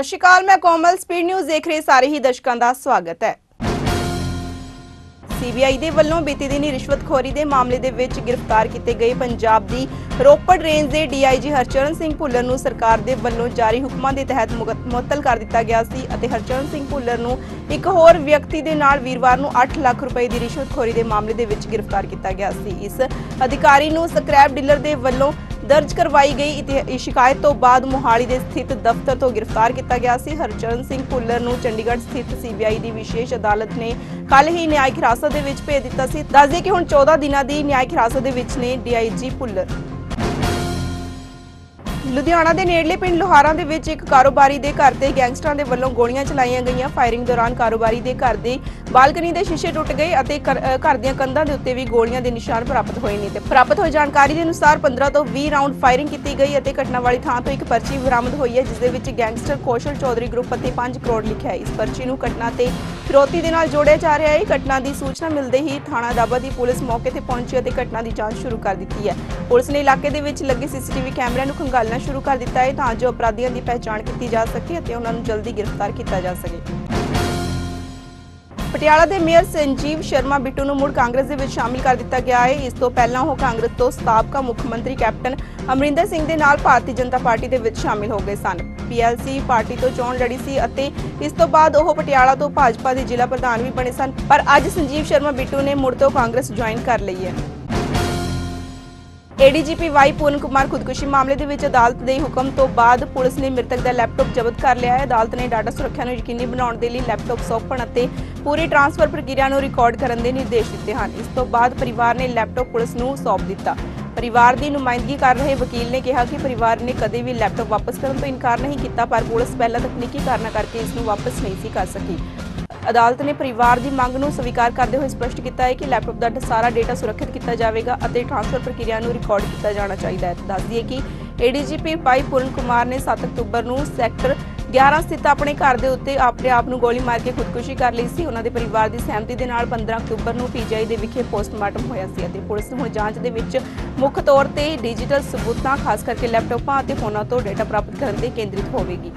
ਸਤਿ ਸ਼੍ਰੀ ਅਕਾਲ, ਮੈਂ ਕੋਮਲ। Speed news ਦੇਖ ਰਹੇ ਸਾਰੇ ਹੀ ਦਰਸ਼ਕਾਂ ਦਾ ਸਵਾਗਤ ਹੈ। ਸੀਬੀਆਈ ਦੇ ਵੱਲੋਂ ਬੀਤੀ ਦਿਨੀ ਰਿਸ਼ਵਤਖੋਰੀ ਦੇ ਮਾਮਲੇ ਦੇ ਵਿੱਚ ਗ੍ਰਿਫਤਾਰ ਕੀਤੇ ਗਏ ਪੰਜਾਬ ਦੀ ਰੋਪੜ ਰੇਂਜ ਦੇ ਡੀਆਈਜੀ ਹਰਚਰਨ ਸਿੰਘ ਭੁੱਲਰ ਨੂੰ ਸਰਕਾਰ ਦੇ ਵੱਲੋਂ ਜਾਰੀ ਹੁਕਮਾਂ ਦੇ ਤਹਿਤ ਮੁਅੱਤਲ ਕਰ ਦਿੱਤਾ ਗਿਆ ਸੀ ਅਤੇ ਹਰਚਰਨ ਸਿੰਘ ਭੁੱਲਰ ਨੂੰ ਇੱਕ ਹੋਰ ਵਿਅਕਤੀ ਦੇ ਨਾਲ ਵੀਰਵਾਰ ਨੂੰ 8 ਲੱਖ ਰੁਪਏ ਦੀ ਰਿਸ਼ਵਤਖੋਰੀ ਦੇ ਮਾਮਲੇ ਦੇ ਵਿੱਚ ਗ੍ਰਿਫਤਾਰ ਕੀਤਾ ਗਿਆ ਸੀ। ਇਸ ਅਧਿਕਾਰੀ ਨੂੰ ਸਕ੍ਰੈਪ ਡੀਲਰ ਦੇ ਵੱਲੋਂ ਦਰਜ ਕਰਵਾਈ ਗਈ ਸ਼ਿਕਾਇਤ ਤੋਂ ਬਾਅਦ ਮੋਹਾਲੀ ਦੇ ਸਥਿਤ ਦਫ਼ਤਰ ਤੋਂ ਗ੍ਰਿਫਤਾਰ ਕੀਤਾ ਗਿਆ ਸੀ। ਹਰਚਰਨ ਸਿੰਘ ਭੁੱਲਰ ਨੂੰ ਚੰਡੀਗੜ੍ਹ ਸਥਿਤ ਸੀਬੀਆਈ ਦੀ ਵਿਸ਼ੇਸ਼ ਅਦਾਲਤ ਨੇ ਕੱਲ ਹੀ ਨਿਆਇਕ ਹਿਰਾਸਤ ਦੇ ਵਿੱਚ ਭੇਜ ਦਿੱਤਾ ਸੀ। ਦੱਸਦੇ ਕਿ ਹੁਣ 14 ਦਿਨਾਂ ਦੀ ਨਿਆਇਕ ਹਿਰਾਸਤ ਦੇ ਵਿੱਚ ਨੇ ਡੀਆਈਜੀ ਭੁੱਲਰ। ਲੁਧਿਆਣਾ ਦੇ ਨੇੜਲੇ ਪਿੰਡ ਲੋਹਾਰਾਂ ਦੇ ਵਿੱਚ ਇੱਕ ਕਾਰੋਬਾਰੀ ਦੇ ਘਰ ਤੇ ਗੈਂਗਸਟਰਾਂ ਦੇ ਵੱਲੋਂ ਗੋਲੀਆਂ ਚਲਾਈਆਂ ਗਈਆਂ। ਫਾਇਰਿੰਗ ਦੌਰਾਨ ਕਾਰੋਬਾਰੀ ਦੇ ਘਰ ਦੇ ਬਾਲਕਨੀ ਦੇ ਸ਼ੀਸ਼ੇ ਟੁੱਟ ਗਏ ਅਤੇ ਘਰ ਦੀਆਂ ਕੰਧਾਂ ਦੇ ਉੱਤੇ ਵੀ ਗੋਲੀਆਂ ਦੇ ਨਿਸ਼ਾਨ ਪ੍ਰਾਪਤ ਹੋਏ ਨੇ ਤੇ ਪ੍ਰਾਪਤ ਹੋਈ ਜਾਣਕਾਰੀ ਦੇ ਅਨੁਸਾਰ 15 ਤੋਂ 20 ਰਾਉਂਡ ਫਾਇਰਿੰਗ ਕੀਤੀ ਗਈ ਅਤੇ ਘਟਨਾ ਵਾਲੀ ਥਾਂ ਤੋਂ ਇੱਕ ਪਰਚੀ ਬਰਾਮਦ ਹੋਈ ਹੈ, ਜਿਸ ਦੇ ਵਿੱਚ ਗੈਂਗਸਟਰ ਕੌਸ਼ਲ ਚੌਧਰੀ ਗਰੁੱਪ ਅਤੇ 5 ਕਰੋੜ ਲਿਖਿਆ ਹੈ। ਇਸ ਪਰਚੀ ਨੂੰ ਘਟਨਾ ਤੇ ਫਿਰੌਤੀ ਦੇ ਨਾਲ ਜੋੜਿਆ ਜਾ ਰਿਹਾ ਹੈ। ਘਟਨਾ ਦੀ ਸੂਚਨਾ ਮਿਲਦੇ ਹੀ ਥਾਣਾ ਦਾਬਾ ਦੀ ਪੁਲਿਸ ਮੌਕੇ ਤੇ ਪਹੁੰਚੀ ਅਤੇ ਘਟਨਾ ਦੀ ਜਾਂਚ ਸ਼ੁਰੂ ਕਰ ਦਿੱਤੀ ਹੈ। ਪੁਲਿਸ ਨੇ ਇਲਾਕੇ ਦੇ ਵਿੱਚ ਲੱਗੇ ਸੀਸੀਟੀਵੀ ਕੈਮਰਿਆਂ ਨੂੰ ਖੰਗਾਲਣਾ ਸ਼ੁਰੂ ਕਰ ਦਿੱਤਾ ਹੈ ਤਾਂ ਜੋ ਅਪਰਾਧੀਆਂ ਦੀ ਪਹਿਚਾਣ ਕੀਤੀ ਜਾ ਸਕੇ ਅਤੇ ਉਹਨਾਂ ਨੂੰ ਜਲਦੀ ਗ੍ਰਿਫਤਾਰ ਕੀਤਾ ਜਾ ਸਕੇ। ਪਟਿਆਲਾ ਦੇ ਮੇਅਰ ਸੰਜੀਵ ਸ਼ਰਮਾ ਬਿੱਟੂ ਨੂੰ ਮੁੜ ਕਾਂਗਰਸ ਦੇ ਵਿੱਚ ਸ਼ਾਮਿਲ ਕਰ ਦਿੱਤਾ ਗਿਆ ਹੈ। ਇਸ ਤੋਂ ਪਹਿਲਾਂ ਉਹ ਕਾਂਗਰਸ ਤੋਂ ਸਾਬਕਾ ਮੁੱਖ ਮੰਤਰੀ ਕੈਪਟਨ ਅਮਰਿੰਦਰ ਸਿੰਘ ਦੇ ਨਾਲ ਭਾਰਤੀ ਜਨਤਾ ਪਾਰਟੀ ਦੇ ਵਿੱਚ ਸ਼ਾਮਿਲ ਹੋ ਗਏ ਸਨ। ਪੀਐਲਸੀ ਪਾਰਟੀ ਤੋਂ ਚੋਣ ਲੜੀ ਸੀ ਅਤੇ ਇਸ ਤੋਂ ਬਾਅਦ ਉਹ ਪਟਿਆਲਾ ਤੋਂ ਭਾਜਪਾ ਦੇ ਜ਼ਿਲ੍ਹਾ ਪ੍ਰਧਾਨ ਵੀ ਬਣੇ ਸਨ। ਪਰ ਅੱਜ ਸੰਜੀਵ ਸ਼ਰਮਾ ਬਿੱਟੂ ਨੇ ਮੁੜ ਤੋਂ ਕਾਂਗਰਸ ਜੁਆਇਨ ਕਰ ਲਈ ਹੈ। ਏਡੀਜੀਪੀ ਵਾਈ ਪੂਰਨ ਕੁਮਾਰ ਖੁਦਕੁਸ਼ੀ ਮਾਮਲੇ ਦੇ ਵਿੱਚ ਅਦਾਲਤ ਦੇ ਹੁਕਮ ਤੋਂ ਬਾਅਦ ਪੁਲਿਸ ਨੇ ਮ੍ਰਿਤਕ ਦਾ ਲੈਪਟਾਪ ਜ਼ਬਤ ਕਰ ਲਿਆ ਹੈ। ਅਦਾਲਤ ਨੇ ਡਾਟਾ ਸੁਰੱਖਿਆ ਨੂੰ ਯਕੀਨੀ ਬਣਾਉਣ ਦੇ ਲਈ ਲੈਪਟਾਪ ਸੌਂਪਣ ਅਤੇ ਪੂਰੀ ਟ੍ਰਾਂਸਫਰ ਪ੍ਰਕਿਰਿਆ ਨੂੰ ਰਿਕਾਰਡ ਕਰਨ ਦੇ ਨਿਰਦੇਸ਼ ਦਿੱਤੇ ਹਨ। ਇਸ ਤੋਂ ਬਾਅਦ ਪਰਿਵਾਰ ਨੇ ਲੈਪਟਾਪ ਪੁਲਿਸ ਨੂੰ ਸੌਂਪ ਦਿੱਤਾ। ਪਰਿਵਾਰ ਦੀ ਨੁਮਾਇੰਦਗੀ ਕਰ ਰਹੇ ਵਕੀਲ ਨੇ ਕਿਹਾ ਕਿ ਪਰਿਵਾਰ ਨੇ ਕਦੇ ਵੀ ਲੈਪਟਾਪ ਵਾਪਸ ਕਰਨ ਤੋਂ ਇਨਕਾਰ ਨਹੀਂ ਕੀਤਾ, ਪਰ ਪੁਲਿਸ ਪਹਿਲਾਂ ਤਕਨੀਕੀ ਕਾਰਨਾਂ ਕਰਕੇ ਇਸ ਨੂੰ ਵਾਪਸ ਨਹੀਂ ਸੀ ਕਰ ਸਕੀ। ਅਦਾਲਤ ਨੇ ਪਰਿਵਾਰ ਦੀ ਮੰਗ ਨੂੰ ਸਵੀਕਾਰ ਕਰਦੇ ਹੋਏ ਸਪਸ਼ਟ ਕੀਤਾ ਹੈ ਕਿ ਲੈਪਟਾਪ ਦਾ ਸਾਰਾ ਡੇਟਾ ਸੁਰੱਖਿਅਤ ਕੀਤਾ ਜਾਵੇਗਾ ਅਤੇ ਟ੍ਰਾਂਸਫਰ ਪ੍ਰਕਿਰਿਆ ਨੂੰ ਰਿਕਾਰਡ ਕੀਤਾ ਜਾਣਾ ਚਾਹੀਦਾ ਹੈ। ਦੱਸ ਦਈਏ ਕਿ ਏਡੀਜੀਪੀ ਪਾਈ ਪੂਰਨ ਕੁਮਾਰ ਨੇ 7 ਅਕਤੂਬਰ ਨੂੰ ਸੈਕਟਰ 11 ਸਥਿਤ ਆਪਣੇ ਘਰ ਦੇ ਉੱਤੇ ਆਪਣੇ ਆਪ ਨੂੰ ਗੋਲੀ ਮਾਰ ਕੇ ਖੁਦਕੁਸ਼ੀ ਕਰ ਲਈ ਸੀ। ਉਹਨਾਂ ਦੇ ਪਰਿਵਾਰ ਦੀ ਸਹਿਮਤੀ ਦੇ ਨਾਲ 15 ਅਕਤੂਬਰ ਨੂੰ ਪੀਜੀਆਈ ਦੇ ਵਿਖੇ ਪੋਸਟਮਾਰਟਮ ਹੋਇਆ ਸੀ ਅਤੇ ਪੁਲਿਸ ਹੁਣ ਜਾਂਚ ਦੇ ਵਿੱਚ ਮੁੱਖ ਤੌਰ ਤੇ ਡਿਜੀਟਲ ਸਬੂਤਾਂ, ਖਾਸ ਕਰਕੇ ਲੈਪਟਾਪਾਂ ਅਤੇ ਫੋਨਾਂ ਤੋਂ ਡੇਟਾ ਪ੍ਰਾਪਤ ਕਰਨ ਤੇ ਕੇਂਦਰਿਤ ਹੋਵੇਗੀ।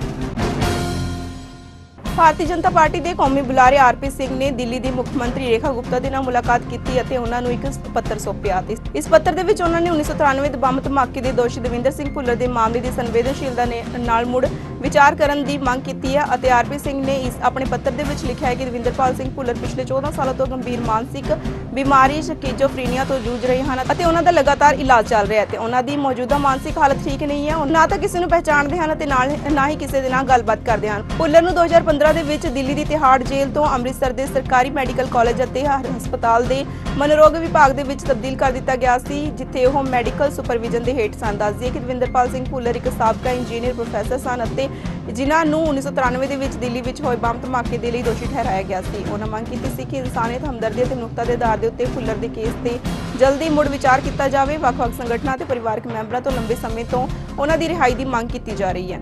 ਭਾਰਤੀ ਜਨਤਾ ਪਾਰਟੀ ਦੇ ਕੌਮੀ ਬੁਲਾਰੇ ਆਰਪੀ ਸਿੰਘ ਨੇ ਦਿੱਲੀ ਦੀ ਮੁੱਖ ਮੰਤਰੀ ਰੇਖਾ ਗੁਪਤਾ ਦੇ ਨਾਲ ਮੁਲਾਕਾਤ ਕੀਤੀ ਅਤੇ ਉਹਨਾਂ ਨੂੰ ਇੱਕ ਪੱਤਰ ਸੌਂਪਿਆ ਇਸ ਪੱਤਰ ਦੇ ਵਿੱਚ ਉਹਨਾਂ ਨੇ 1993 ਦੇ ਬੰਬ ਧਮਾਕੇ ਦੇ ਦੋਸ਼ੀ ਦਵਿੰਦਰ ਸਿੰਘ ਭੁੱਲਰ ਦੇ ਮਾਮਲੇ ਦੀ ਸੰਵੇਦਨਸ਼ੀਲਤਾ ਨੇ ਨਾਲ ਮੁੜ ਵਿਚਾਰ ਕਰਨ ਦੀ ਮੰਗ ਕੀਤੀ ਹੈ ਅਤੇ ਆਰਪੀ ਸਿੰਘ ਨੇ ਇਸ ਆਪਣੇ ਪੱਤਰ ਦੇ ਵਿੱਚ ਲਿਖਿਆ ਹੈ ਕਿ ਦਵਿੰਦਰਪਾਲ ਸਿੰਘ ਭੁੱਲਰ ਪਿਛਲੇ 14 ਸਾਲਾਂ ਤੋਂ ਗੰਭੀਰ ਮਾਨਸਿਕ ਬਿਮਾਰੀ ਸ਼ਕੀਜੋਫਰੀਨੀਆ ਤੋਂ ਜੂਝ ਰਹੇ ਹਨ ਅਤੇ ਉਹਨਾਂ ਦਾ ਲਗਾਤਾਰ ਇਲਾਜ ਚੱਲ ਰਿਹਾ ਹੈ ਤੇ ਉਹਨਾਂ ਦੀ ਮੌਜੂਦਾ ਮਾਨਸਿਕ ਹਾਲਤ ਠੀਕ ਨਹੀਂ ਹੈ। ਉਹ ਤਾਂ ਕਿਸੇ ਨੂੰ ਪਹਿਚਾਣਦੇ ਹਨ ਅਤੇ ਨਾਲ ਨਾ ਹੀ ਕਿਸੇ ਦੇ ਨਾਲ ਗੱਲਬਾਤ ਕਰਦੇ ਹਨ। ਭੁੱਲਰ ਨੂੰ 2015 ਦੇ ਵਿੱਚ ਦਿੱਲੀ ਦੀ ਤਿਹਾੜ ਜੇਲ੍ਹ ਤੋਂ ਅੰਮ੍ਰਿਤਸਰ ਦੇ ਸਰਕਾਰੀ ਮੈਡੀਕਲ ਕਾਲਜ ਅਤੇ ਹਸਪਤਾਲ ਦੇ ਮਨੋਰੋਗ ਵਿਭਾਗ ਦੇ ਵਿੱਚ ਤਬਦੀਲ ਕਰ ਦਿੱਤਾ ਗਿਆ ਸੀ, ਜਿੱਥੇ ਉਹ ਮੈਡੀਕਲ ਸੁਪਰਵਿਜ਼ਨ ਦੇ ਹੇਠ ਸਨ। ਦੱਸਦੀ ਹੈ ਕਿ ਦਵਿੰਦਰਪਾਲ ਸਿੰਘ ਭੁੱਲਰ ਇੱਕ ਸਾਬਕਾ ਇੰਜੀਨੀਅਰ ਪ੍ਰੋਫੈਸਰ ਸਨ ਅਤੇ ਜਿਨ੍ਹਾਂ ਨੂੰ 1993 ਦੇ ਵਿੱਚ ਦਿੱਲੀ ਵਿੱਚ ਹੋਏ ਬੰਬ ਧਮਾਕੇ ਦੇ ਲਈ ਦੋਸ਼ੀ ਠਹਿਰਾਇਆ ਗਿਆ ਸੀ। ਉਹਨਾਂ ਮੰਗ ਕੀਤੀ ਸੀ ਕਿ ਇਨਸਾਨੀਅਤ, ਹਮਦਰਦੀ ਅਤੇ ਮਨੁੱਖਤਾ ਦੇ ਆਧਾਰ ਦੇ ਉੱਤੇ ਫੁੱਲਰ ਦੇ ਕੇਸ ਤੇ ਜਲਦੀ ਮੁੜ ਵਿਚਾਰ ਕੀਤਾ ਜਾਵੇ। ਵੱਖ-ਵੱਖ ਸੰਗਠਨਾਂ ਤੇ ਪਰਿਵਾਰਕ ਮੈਂਬਰਾਂ ਤੋਂ ਲੰਬੇ ਸਮੇਂ ਤੋਂ ਉਹਨਾਂ ਦੀ ਰਿਹਾਈ ਦੀ ਮੰਗ ਕੀਤੀ ਜਾ ਰਹੀ ਹੈ।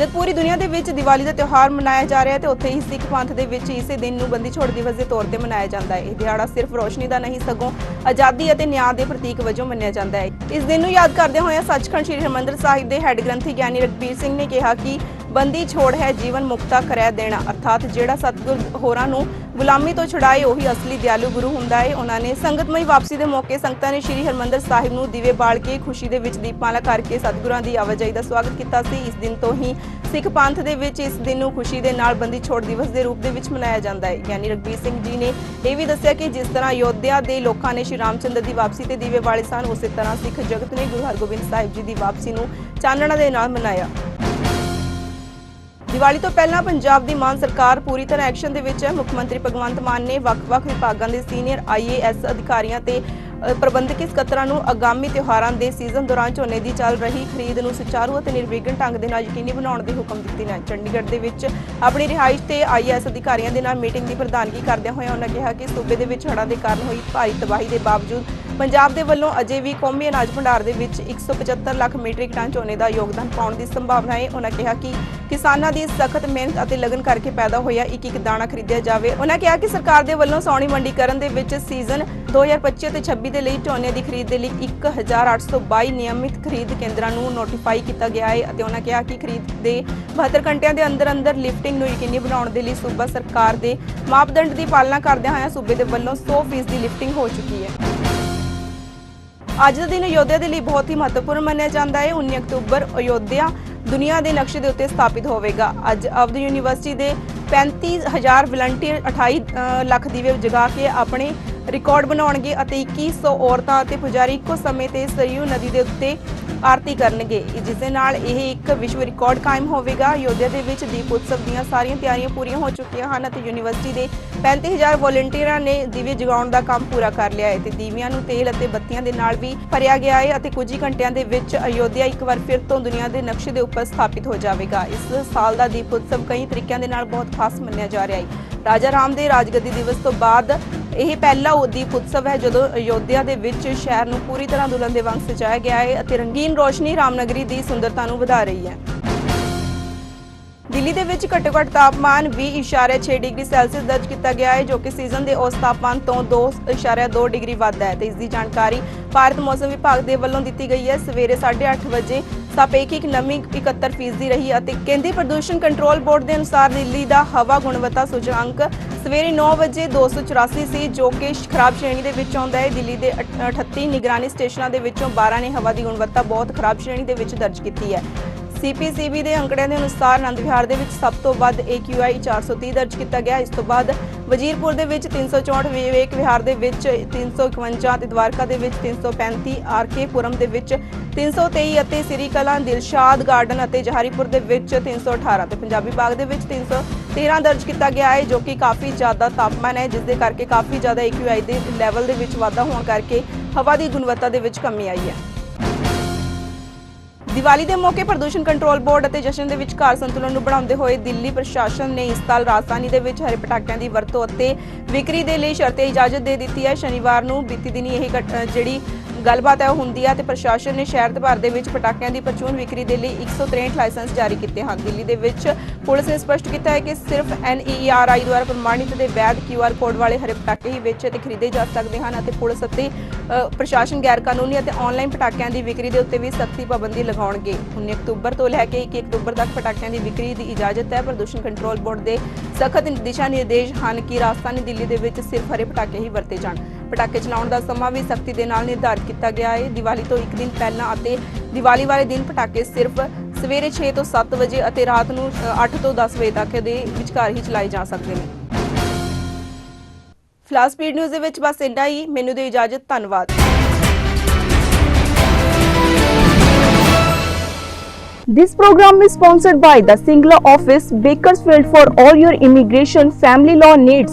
ਜਦ ਪੂਰੀ ਦੁਨੀਆ ਦੇ ਵਿੱਚ ਦੀਵਾਲੀ ਦਾ ਤਿਉਹਾਰ ਮਨਾਇਆ ਜਾ ਰਿਹਾ ਹੈ ਤੇ ਉੱਥੇ ਹੀ ਸਿੱਖ ਪੰਥ ਦੇ ਵਿੱਚ ਇਸੇ ਦਿਨ ਨੂੰ ਬੰਦੀ ਛੋੜ ਦਿਵਸ ਦੇ ਤੌਰ ਤੇ ਮਨਾਇਆ ਜਾਂਦਾ ਹੈ। ਇਹ ਦਿਹਾੜਾ ਸਿਰਫ ਰੋਸ਼ਨੀ ਦਾ ਨਹੀਂ, ਸਗੋਂ ਆਜ਼ਾਦੀ ਅਤੇ ਨਿਆਂ ਦੇ ਪ੍ਰਤੀਕ ਵਜੋਂ ਮੰਨਿਆ ਜਾਂਦਾ ਹੈ। ਇਸ ਦਿਨ ਨੂੰ ਯਾਦ ਕਰਦੇ ਹੋਏ ਸੱਚਖੰਡ ਸ੍ਰੀ ਹਰਿਮੰਦਰ ਸਾਹਿਬ ਦੇ ਹੈੱਡ ਗ੍ਰੰਥੀ ਗਿਆਨੀ ਰਗਬੀਰ ਸਿੰਘ ਨੇ ਕਿਹਾ ਕਿ ਬੰਦੀ ਛੋੜ ਹੈ ਜੀਵਨ ਮੁਕਤਾ ਕਰਿਆ ਦੇਣਾ। ਅਰਥਾਤ ਜਿਹੜਾ ਸਤਿਗੁਰ ਹੋਰਾਂ ਨੂੰ ਗੁਲਾਮੀ ਤੋਂ ਛੁਡਾਏ, ਉਹੀ ਅਸਲੀ ਦਿਆਲੂ ਗੁਰੂ ਹੁੰਦਾ ਹੈ ਉਹਨਾਂ ਨੇ ਸੰਗਤਮਈ ਵਾਪਸੀ ਦੇ ਮੌਕੇ ਸੰਗਤਾਂ ਨੇ ਸ੍ਰੀ ਹਰਿਮੰਦਰ ਸਾਹਿਬ ਨੂੰ ਦੀਵੇ ਬਾਲ ਕੇ ਖੁਸ਼ੀ ਦੇ ਵਿੱਚ ਦੀਪਮਾਲਾ ਕਰਕੇ ਸਤਿਗੁਰਾਂ ਦੀ ਆਵਾਜਾਈ ਦਾ ਸਵਾਗਤ ਕੀਤਾ ਸੀ। ਇਸ ਦਿਨ ਤੋਂ ਹੀ ਸਿੱਖ ਪੰਥ ਦੇ ਵਿੱਚ ਇਸ ਦਿਨ ਨੂੰ ਖੁਸ਼ੀ ਦੇ ਨਾਲ ਬੰਦੀ ਛੋੜ ਦਿਵਸ ਦੇ ਰੂਪ ਦੇ ਵਿੱਚ ਮਨਾਇਆ ਜਾਂਦਾ ਹੈ ਗਿਆਨੀ ਰਗਬੀਰ ਸਿੰਘ ਜੀ ਨੇ ਇਹ ਵੀ ਦੱਸਿਆ ਕਿ ਜਿਸ ਤਰ੍ਹਾਂ ਅਯੋਧਿਆ ਦੇ ਲੋਕਾਂ ਨੇ ਸ਼੍ਰੀ ਰਾਮਚੰਦਰ ਦੀ ਵਾਪਸੀ ਤੇ ਦੀਵੇ ਬਾਲੇ ਸਨ, ਉਸੇ ਤਰ੍ਹਾਂ ਸਿੱਖ ਜਗਤ ਨੇ ਗੁਰੂ ਹਰਗੋਬਿੰਦ ਸਾਹਿਬ ਜੀ ਦੀ ਵਾਪਸੀ ਨੂੰ ਚਾਨਣਾ ਦੇ ਨਾਲ ਮਨਾਇਆ। ਦੀਵਾਲੀ ਤੋਂ ਪਹਿਲਾਂ ਪੰਜਾਬ ਦੀ ਮਾਨ ਸਰਕਾਰ ਪੂਰੀ ਤਰ੍ਹਾਂ ਐਕਸ਼ਨ ਦੇ ਵਿੱਚ ਹੈ। ਮੁੱਖ ਮੰਤਰੀ ਭਗਵੰਤ ਮਾਨ ਨੇ ਵੱਖ-ਵੱਖ ਵਿਭਾਗਾਂ ਦੇ ਸੀਨੀਅਰ ਆਈਏਐਸ ਅਧਿਕਾਰੀਆਂ ਤੇ ਪ੍ਰਬੰਧਕੀ ਸਕੱਤਰਾਂ ਨੂੰ ਆਗਾਮੀ ਤਿਉਹਾਰਾਂ ਦੇ ਸੀਜ਼ਨ ਦੌਰਾਨ ਝੋਨੇ ਦੀ ਚੱਲ ਰਹੀ ਖਰੀਦ ਨੂੰ ਸੁਚਾਰੂ ਅਤੇ ਨਿਰਵਿਘਨ ਢੰਗ ਦੇ ਨਾਲ ਯਕੀਨੀ ਬਣਾਉਣ ਦੇ ਹੁਕਮ ਦਿੱਤੇ ਨੇ। ਚੰਡੀਗੜ੍ਹ ਦੇ ਵਿੱਚ ਆਪਣੀ ਰਿਹਾਇਸ਼ ਤੇ ਆਈਏਐਸ ਅਧਿਕਾਰੀਆਂ ਦੇ ਨਾਲ ਮੀਟਿੰਗ ਦੀ ਪ੍ਰਧਾਨਗੀ ਕਰਦਿਆਂ ਹੋਇਆਂ ਉਹਨਾਂ ਕਿਹਾ ਕਿ ਸੂਬੇ ਦੇ ਵਿੱਚ ਹੜ੍ਹਾਂ ਦੇ ਕਾਰਨ ਹੋਈ ਭਾਰੀ ਤਬਾਹੀ ਦੇ ਬਾਵਜੂਦ ਪੰਜਾਬ ਦੇ ਵੱਲੋਂ ਅਜੇ ਵੀ ਕੌਮੀ ਅਨਾਜ ਭੰਡਾਰ ਦੇ ਵਿੱਚ 175 ਲੱਖ ਮੀਟ੍ਰਿਕ ਟਨ ਝੋਨੇ ਦਾ ਯੋਗਦਾਨ ਪਾਉਣ ਦੀ ਸੰਭਾਵਨਾ ਹੈ। ਉਹਨਾਂ ਕਿਹਾ ਕਿ ਕਿਸਾਨਾਂ ਦੀ ਸਖਤ ਮਿਹਨਤ ਅਤੇ ਲਗਨ ਕਰਕੇ ਪੈਦਾ ਹੋਇਆ ਇੱਕ ਇੱਕ ਦਾਣਾ ਖਰੀਦਿਆ ਜਾਵੇ। ਉਹਨਾਂ ਕਿਹਾ ਕਿ ਸਰਕਾਰ ਦੇ ਵੱਲੋਂ ਸੌਣੀ ਮੰਡੀਕਰਨ ਦੇ ਵਿੱਚ ਸੀਜ਼ਨ 2025 ਅਤੇ 26 ਦੇ ਲਈ ਝੋਨੇ ਦੀ ਖਰੀਦ ਦੇ ਲਈ 1822 ਨਿਯਮਿਤ ਖਰੀਦ ਕੇਂਦਰਾਂ ਨੂੰ ਨੋਟੀਫਾਈ ਕੀਤਾ ਗਿਆ ਹੈ ਅਤੇ ਉਹਨਾਂ ਕਿਹਾ ਕਿ ਖਰੀਦ ਦੇ 72 ਘੰਟਿਆਂ ਦੇ ਅੰਦਰ ਅੰਦਰ ਲਿਫਟਿੰਗ ਨੂੰ ਯਕੀਨੀ ਬਣਾਉਣ ਦੇ ਲਈ ਸੂਬਾ ਸਰਕਾਰ ਦੇ ਮਾਪਦੰਡ ਦੀ ਪਾਲਣਾ ਕਰਦਿਆਂ ਹੋਇਆਂ ਸੂਬੇ ਦੇ ਵੱਲੋਂ 100% ਦੀ ਲਿਫਟਿੰਗ ਹੋ ਚੁੱਕੀ ਹੈ। ਅੱਜ ਦਾ ਦਿਨ ਅਯੋਧਿਆ ਦੇ ਲਈ ਬਹੁਤ ਹੀ ਮਹੱਤਵਪੂਰਨ ਮੰਨਿਆ ਜਾਂਦਾ ਹੈ। 19 ਅਕਤੂਬਰ ਅਯੋਧਿਆ ਦੁਨੀਆ ਦੇ ਨਕਸ਼ੇ ਦੇ ਉੱਤੇ ਸਥਾਪਿਤ ਹੋਵੇਗਾ। ਅੱਜ ਅਵਧ ਯੂਨੀਵਰਸਿਟੀ ਦੇ 35000 ਵਲੰਟੀਅਰ 28 ਲੱਖ ਦੀਵੇ ਜਗਾ ਕੇ ਆਪਣੇ ਰਿਕਾਰਡ ਬਣਾਉਣਗੇ ਅਤੇ 2100 ਔਰਤਾਂ ਅਤੇ ਪੁਜਾਰੀ ਇੱਕੋ ਸਮੇਂ ਤੇ ਸਰਯੂ ਨਦੀ ਦੇ ਉੱਤੇ ਆਰਤੀ ਕਰਨਗੇ। ਜਿਸ ਦੇ ਨਾਲ ਇਹ ਇੱਕ ਵਿਸ਼ਵ ਰਿਕਾਰਡ ਕਾਇਮ ਹੋਵੇਗਾ। ਅਯੋਧਿਆ ਦੇ ਵਿੱਚ ਦੀਪ ਉਤਸਵ ਦੀਆਂ ਸਾਰੀਆਂ ਤਿਆਰੀਆਂ ਪੂਰੀਆਂ ਹੋ ਚੁੱਕੀਆਂ ਹਨ ਅਤੇ ਯੂਨੀਵਰਸਿਟੀ ਦੇ 35000 ਵੋਲੰਟੀਅਰਾਂ ਨੇ ਦੀਵੇ ਜਗਾਉਣ ਦਾ ਕੰਮ ਪੂਰਾ ਕਰ ਲਿਆ ਹੈ ਤੇ ਦੀਵਿਆਂ ਨੂੰ ਤੇਲ ਅਤੇ ਬੱਤੀਆਂ ਦੇ ਨਾਲ ਵੀ ਭਰਿਆ ਗਿਆ ਹੈ ਅਤੇ ਕੁਝ ਹੀ ਘੰਟਿਆਂ ਦੇ ਵਿੱਚ ਅਯੋਧਿਆ ਇੱਕ ਵਾਰ ਫਿਰ ਤੋਂ ਦੁਨੀਆ ਦੇ ਨਕਸ਼ੇ ਦੇ ਉੱਪਰ ਸਥਾਪਿਤ ਹੋ ਜਾਵੇਗਾ। ਇਸ ਸਾਲ ਦਾ ਦੀਪ ਉਤਸਵ ਕਈ ਤਰੀਕਿਆਂ ਦੇ ਨਾਲ ਬਹੁਤ ਖਾਸ ਮੰਨਿਆ ਜਾ ਰਿਹਾ ਹੈ। ਰਾਜਾ ਰਾਮ ਦੇ ਰਾਜਗੱਦੀ ਦਿਵਸ ਤੋਂ ਬਾਅਦ ਇਹ ਪਹਿਲਾ ਉਹ ਉਤਸਵ ਹੈ ਜਦੋਂ ਅਯੋਧਿਆ ਦੇ ਵਿੱਚ ਸ਼ਹਿਰ ਨੂੰ ਪੂਰੀ ਤਰ੍ਹਾਂ ਦੁਲਹਨ ਦੇ ਵਾਂਗ ਸਜਾਇਆ ਗਿਆ ਹੈ ਅਤੇ ਰੰਗੀਨ ਰੋਸ਼ਨੀ ਰਾਮਨਗਰੀ ਦੀ ਸੁੰਦਰਤਾ ਨੂੰ ਵਧਾ ਰਹੀ ਹੈ। ਦਿੱਲੀ ਦੇ ਵਿੱਚ ਘੱਟੋ ਘੱਟ ਤਾਪਮਾਨ 20.6 ਡਿਗਰੀ ਸੈਲਸੀਅਸ ਦਰਜ ਕੀਤਾ ਗਿਆ ਹੈ, ਜੋ ਕਿ ਸੀਜ਼ਨ ਦੇ ਔਸਤ ਤਾਪਮਾਨ ਤੋਂ 2.2 ਡਿਗਰੀ ਵੱਧ ਹੈ ਤੇ ਇਸ ਦੀ ਜਾਣਕਾਰੀ ਭਾਰਤ ਮੌਸਮ ਵਿਭਾਗ ਦੇ ਵੱਲੋਂ ਦਿੱਤੀ ਗਈ ਹੈ। ਸਵੇਰੇ 8:30 ਵਜੇ ਸਾਪੇਖਿਕ ਨਮੀ 71% ਦੀ ਰਹੀ ਅਤੇ ਕੇਂਦਰੀ ਪ੍ਰਦੂਸ਼ਣ ਕੰਟਰੋਲ ਬੋਰਡ ਦੇ ਅਨੁਸਾਰ ਦਿੱਲੀ ਦਾ ਹਵਾ ਗੁਣਵੱਤਾ ਸੂਚਕਾਂਕ ਸਵੇਰੇ 9 ਵਜੇ 284 ਸੀ ਜੋ ਕਿ ਖਰਾਬ ਸ਼੍ਰੇਣੀ ਦੇ ਵਿੱਚ ਆਉਂਦਾ ਹੈ। ਦਿੱਲੀ ਦੇ ਅਠ- 38 ਨਿਗਰਾਨੀ ਸਟੇਸ਼ਨਾਂ ਦੇ ਵਿੱਚੋਂ 12 ਨੇ ਹਵਾ ਦੀ ਗੁਣਵੱਤਾ ਬਹੁਤ ਖਰਾਬ ਸ਼੍ਰੇਣੀ ਦੇ ਵਿੱਚ ਦਰਜ ਕੀਤੀ ਹੈ। ਸੀਪੀਸੀਬੀ ਦੇ ਅੰਕੜਿਆਂ ਦੇ ਅਨੁਸਾਰ ਆਨੰਦ ਵਿਹਾਰ ਦੇ ਵਿੱਚ ਸਭ ਤੋਂ ਵੱਧ AQI 430 ਦਰਜ ਕੀਤਾ ਗਿਆ। ਇਸ ਤੋਂ ਬਾਅਦ ਵਜੀਰਪੁਰ ਦੇ ਵਿੱਚ 364 ਵਿਵੇਕ ਵਿਹਾਰ ਦੇ ਵਿੱਚ 351 ਤੇ ਦਵਾਰਕਾ ਦੇ ਵਿੱਚ 335 ਆਰਕੇ ਪੁਰਮ ਦੇ ਵਿੱਚ 323 ਅਤੇ ਸ੍ਰੀ ਕਲਾਂ ਦਿਲਸ਼ਾਦ ਗਾਰਡਨ ਅਤੇ ਜਹਾਰੀਪੁਰ ਦੇ ਵਿੱਚ 318 ਤੇ ਪੰਜਾਬੀ ਬਾਗ ਦੇ ਵਿੱਚ 313 ਦਰਜ ਕੀਤਾ ਗਿਆ ਹੈ, ਜੋ ਕਿ ਕਾਫੀ ਜ਼ਿਆਦਾ ਤਾਪਮਾਨ ਹੈ, ਜਿਸ ਦੇ ਕਰਕੇ ਕਾਫੀ ਜ਼ਿਆਦਾ AQI ਦੇ ਲੈਵਲ ਦੇ ਵਿੱਚ ਵਾਧਾ ਹੋਣ ਕਰਕੇ ਹਵਾ ਦੀ ਗੁਣਵੱਤਾ ਦੇ ਵਿੱਚ ਕਮੀ ਆਈ ਹੈ। ਦੀਵਾਲੀ ਦੇ ਮੌਕੇ ਪ੍ਰਦੂਸ਼ਣ ਕੰਟਰੋਲ ਬੋਰਡ ਅਤੇ ਜਸ਼ਨ ਦੇ ਵਿਚਕਾਰ ਸੰਤੁਲਨ ਨੂੰ ਬਣਾਉਂਦੇ ਹੋਏ ਦਿੱਲੀ ਪ੍ਰਸ਼ਾਸਨ ਨੇ ਇਸ ਸਾਲ ਰਾਜਧਾਨੀ ਦੇ ਵਿੱਚ ਹਰੇ ਪਟਾਕਿਆਂ ਦੀ ਵਰਤੋਂ ਅਤੇ ਵਿਕਰੀ ਦੇ ਲਈ ਸ਼ਰਤੀ ਇਜਾਜ਼ਤ ਦੇ ਦਿੱਤੀ ਹੈ। ਸ਼ਨੀਵਾਰ ਨੂੰ ਬੀਤੀ ਦਿਨੀ ਇਹ ਘਟ- ਜਿਹੜੀ ਗੱਲਬਾਤ ਹੈ ਉਹ ਹੁੰਦੀ ਹੈ ਤੇ ਪ੍ਰਸ਼ਾਸਨ ਨੇ ਸ਼ਹਿਰ ਭਰ ਦੇ ਵਿੱਚ ਪਟਾਕਿਆਂ ਦੀ ਪ੍ਰਚੂਨ ਵਿਕਰੀ ਦੇ ਲਈ 163 ਲਾਇਸੈਂਸ ਜਾਰੀ ਕੀਤੇ ਹਨ। ਦਿੱਲੀ ਦੇ ਵਿੱਚ ਪੁਲਿਸ ਨੇ ਸਪਸ਼ਟ ਕੀਤਾ ਹੈ ਕਿ ਸਿਰਫ NERI ਦੁਆਰਾ ਪ੍ਰਮਾਣਿਤ ਤੇ ਵੈਧ QR ਕੋਡ ਵਾਲੇ ਹਰੇ ਪਟਾਕੇ ਹੀ ਵੇਚੇ ਤੇ ਖਰੀਦੇ ਜਾ ਸਕਦੇ ਹਨ ਅਤੇ ਪੁਲਿਸ ਅਤੇ ਪ੍ਰਸ਼ਾਸਨ ਗੈਰ ਕਾਨੂੰਨੀ ਅਤੇ ਆਨਲਾਈਨ ਪਟਾਕਿਆਂ ਦੀ ਵਿਕਰੀ ਦੇ ਉੱਤੇ ਵੀ ਸਖਤੀ ਪਾਬੰਦੀ ਲਗਾਉਣਗੇ। 19 ਅਕਤੂਬਰ ਤੋਂ ਲੈ ਕੇ 21 ਅਕਤੂਬਰ ਤੱਕ ਪਟਾਕਿਆਂ ਦੀ ਵਿਕਰੀ ਦੀ ਇਜਾਜ਼ਤ ਹੈ। ਪ੍ਰਦੂਸ਼ਣ ਕੰਟਰੋਲ ਬੋਰਡ ਦੇ ਸਖਤ ਦਿਸ਼ਾ ਨਿਰਦੇਸ਼ ਹਨ ਕਿ ਰਾਜਧਾਨੀ ਦਿੱਲੀ ਦੇ ਵਿੱਚ ਸਿਰਫ ਹਰੇ ਪਟਾਕੇ ਹੀ ਵਰਤੇ ਜਾਣ। ਪਟਾਕੇ ਚਲਾਉਣ ਦਾ ਸਮਾਂ ਵੀ ਸਖਤੀ ਦੇ ਨਾਲ ਨਿਰਧਾਰਿਤ ਕੀਤਾ ਗਿਆ ਹੈ। ਦੀਵਾਲੀ ਤੋਂ ਇੱਕ ਦਿਨ ਪਹਿਲਾਂ ਅਤੇ ਦੀਵਾਲੀ ਵਾਲੇ ਦਿਨ ਪਟਾਕੇ ਸਿਰਫ ਸਵੇਰੇ 6 ਤੋਂ 7 ਵਜੇ ਅਤੇ ਰਾਤ ਨੂੰ 8 ਤੋਂ 10 ਵਜੇ ਤੱਕ ਦੇ ਵਿਚਕਾਰ ਹੀ ਚਲਾਏ ਜਾ ਸਕਦੇ ਨੇ। ਫਿਲਹਾਲ ਸਪੀਡ ਨਿਊਜ਼ ਦੇ ਵਿੱਚ ਬਸ ਇੰਨਾ ਹੀ। ਮੈਨੂੰ ਦੇ ਇਜਾਜ਼ਤ। ਧੰਨਵਾਦ। This program is sponsored by the Singla office, Bakersfield for all your immigration family law needs.